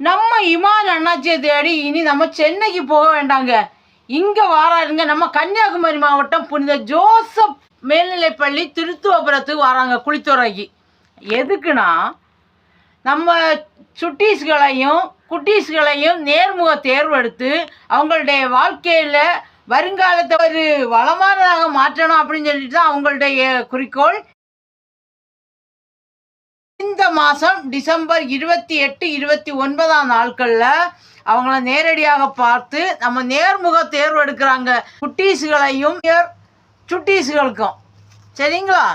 நம்ம இமான் அண்ணாச்சியை தேடி இனி நம்ம சென்னைக்கு போக வேண்டாங்க. இங்கே வாராருங்க. நம்ம கன்னியாகுமரி மாவட்டம் புனித ஜோசப் மேல்நிலைப்பள்ளி திருத்துவபுரத்துக்கு வராங்க குளித்துறைக்கு எதுக்குன்னா நம்ம சுட்டீஸ்களையும் குட்டீஸ்களையும் நேர்முக தேர்வெடுத்து அவங்களுடைய வாழ்க்கையில் வருங்காலத்தை ஒரு வளமானதாக மாற்றணும் அப்படின்னு சொல்லிட்டு தான் அவங்களுடைய குறிக்கோள். இந்த மாதம் டிசம்பர் இருபத்தி எட்டு இருபத்தி ஒன்பதாம் நாட்களில் அவங்கள நேரடியாக பார்த்து நம்ம நேர்முக தேர்வு எடுக்கிறாங்க. குட்டீஸுகளையும் சுட்டீஸுகளுக்கும். சரிங்களா?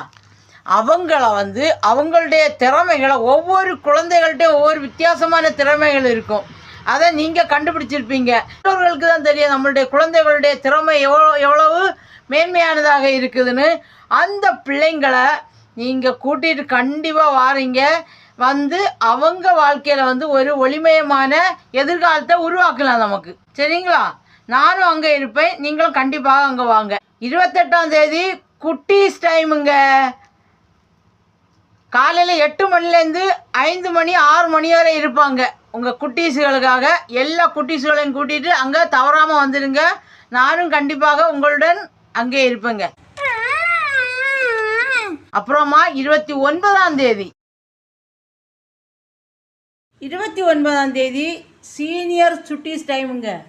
அவங்கள வந்து அவங்களுடைய திறமைகளை ஒவ்வொரு குழந்தைகள்கிட்ட ஒவ்வொரு வித்தியாசமான திறமைகள் இருக்கும். அதை நீங்கள் கண்டுபிடிச்சிருப்பீங்க. பெற்றோர்களுக்கு தான் தெரியும் நம்மளுடைய குழந்தைகளுடைய திறமை எவ்வளோ எவ்வளவு மேன்மையானதாக இருக்குதுன்னு. அந்த பிள்ளைங்களை நீங்கள் கூட்டிகிட்டு கண்டிப்பாக வாரீங்க. வந்து அவங்க வாழ்க்கையில் வந்து ஒரு ஒளிமயமான எதிர்காலத்தை உருவாக்கலாம் நமக்கு. சரிங்களா? நானும் அங்கே இருப்பேன். நீங்களும் கண்டிப்பாக அங்கே வாங்க. இருபத்தெட்டாம் தேதி குட்டீஸ் டைமுங்க. காலையில் எட்டு மணிலேருந்து ஐந்து மணி ஆறு மணி வரை இருப்பாங்க. உங்கள் குட்டீஸுகளுக்காக எல்லா குட்டீஸுகளையும் கூட்டிகிட்டு அங்கே தவறாமல் வந்துடுங்க நானும் கண்டிப்பாக உங்களுடன் அங்கே இருப்பேங்க. அப்புறமா இருபத்தி ஒன்பதாம் தேதி. இருபத்தி ஒன்பதாம் தேதி சீனியர் சுட்டீஸ் டைமுங்க.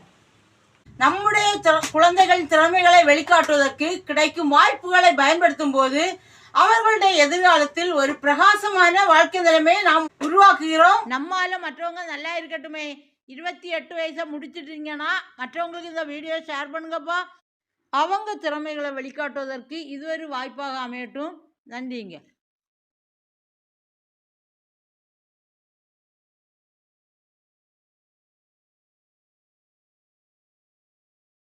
நம்முடைய திற- குழந்தைகள் திறமைகளை வெளிக்காட்டுவதற்கு கிடைக்கும் வாய்ப்புகளை பயன்படுத்தும் போது அவர்களுடைய எதிர்காலத்தில் ஒரு பிரகாசமான வாழ்க்கை நிலைமையை நாம் உருவாக்குகிறோம். நம்மால மற்றவங்க நல்லா இருக்கட்டுமே. இருபத்தி எட்டு வயசை முடிச்சிட்டீங்கன்னா மற்றவங்களுக்கு இந்த வீடியோ ஷேர் பண்ணுங்கப்பா. அவங்க திறமைகளை வெளிக்காட்டுவதற்கு இது ஒரு வாய்ப்பாக அமையட்டும். நன்றிங்க.